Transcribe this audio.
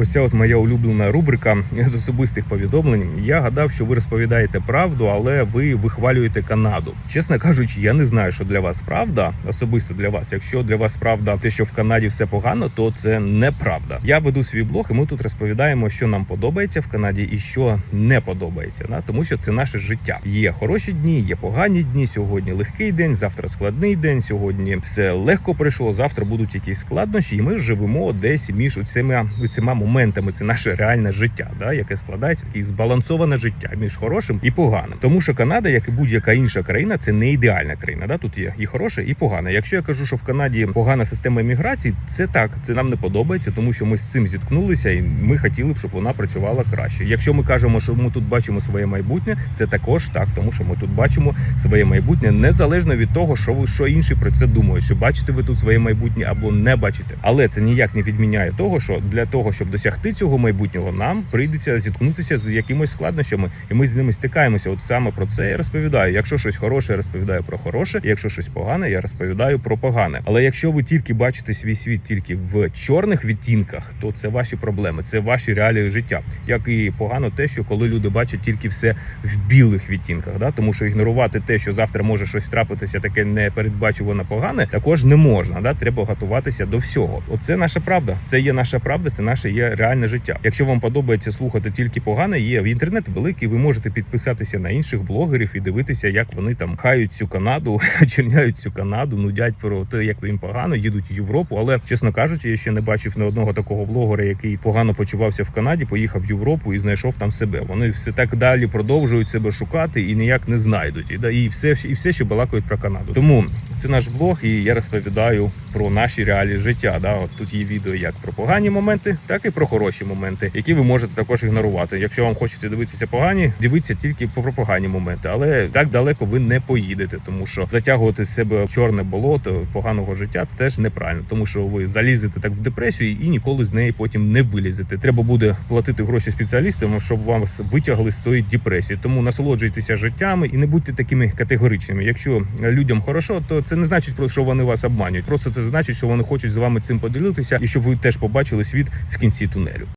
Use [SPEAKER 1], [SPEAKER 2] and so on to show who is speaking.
[SPEAKER 1] Ось ця от моя улюблена рубрика з особистих повідомлень. Я гадав, що ви розповідаєте правду, але ви вихвалюєте Канаду. Чесно кажучи, я не знаю, що для вас правда, особисто для вас. Якщо для вас правда те, що в Канаді все погано, то це неправда. Я веду свій блог, і ми тут розповідаємо, що нам подобається в Канаді і що не подобається. Да? Тому що це наше життя. Є хороші дні, є погані дні. Сьогодні легкий день, завтра складний день. Сьогодні все легко пройшло. Завтра будуть якісь складнощі, і ми живемо десь між цими цими моментами. Це наше реальне життя, да, яке складається таке збалансоване життя між хорошим і поганим. Тому що Канада, як і будь-яка інша країна, це не ідеальна країна. Да? Тут є і хороше, і погане. Якщо я кажу, що в Канаді погана система імміграції, це так, це нам не подобається, тому що ми з цим зіткнулися, і ми хотіли б, щоб вона працювала краще. Якщо ми кажемо, що ми тут бачимо своє майбутнє, це також так, тому що ми тут бачимо своє майбутнє незалежно від того, що ви що інші про це думають, чи бачите ви тут своє майбутнє або не бачите. Але це ніяк не відміняє того, що для того, щоб досягти цього майбутнього, нам прийдеться зіткнутися з якимось складнощами, і ми з ними стикаємося. От саме про це я розповідаю. Якщо щось хороше, я розповідаю про хороше. Якщо щось погане, я розповідаю про погане. Але якщо ви тільки бачите свій світ тільки в чорних відтінках, то це ваші проблеми, це ваші реалії життя. Як і погано те, що коли люди бачать тільки все в білих відтінках, да тому що ігнорувати те, що завтра може щось трапитися, таке непередбачувано погане, також не можна. Да, треба готуватися до всього. Оце наша правда. Це є наша правда, це наше є реальне життя. Якщо вам подобається слухати тільки погане, є в інтернет великий. Ви можете підписатися на інших блогерів і дивитися, як вони там хають цю Канаду, черняють цю Канаду, нудять про те, як їм погано, їдуть в Європу. Але чесно кажучи, я ще не бачив ні одного такого блогера, який погано почувався в Канаді, поїхав в Європу і знайшов там себе. Вони все так далі продовжують себе шукати і ніяк не знайдуть. І да і все і все ще балакають про Канаду. Тому це наш блог, і я розповідаю про наші реалії життя. Да, от тут є відео як про погані моменти, так і про хороші моменти, які ви можете також ігнорувати. Якщо вам хочеться дивитися погані, дивіться тільки про погані моменти, але так далеко ви не поїдете, тому що затягувати з себе в чорне болото поганого життя теж неправильно, тому що ви залізете так в депресію і ніколи з неї потім не вилізете. Треба буде платити гроші спеціалістам, щоб вас витягли з цієї депресії. Тому насолоджуйтеся життями і не будьте такими категоричними. Якщо людям хорошо, то це не значить про що вони вас обманюють. Просто це значить, що вони хочуть з вами цим поділитися, і щоб ви теж побачили світ в кінці Tito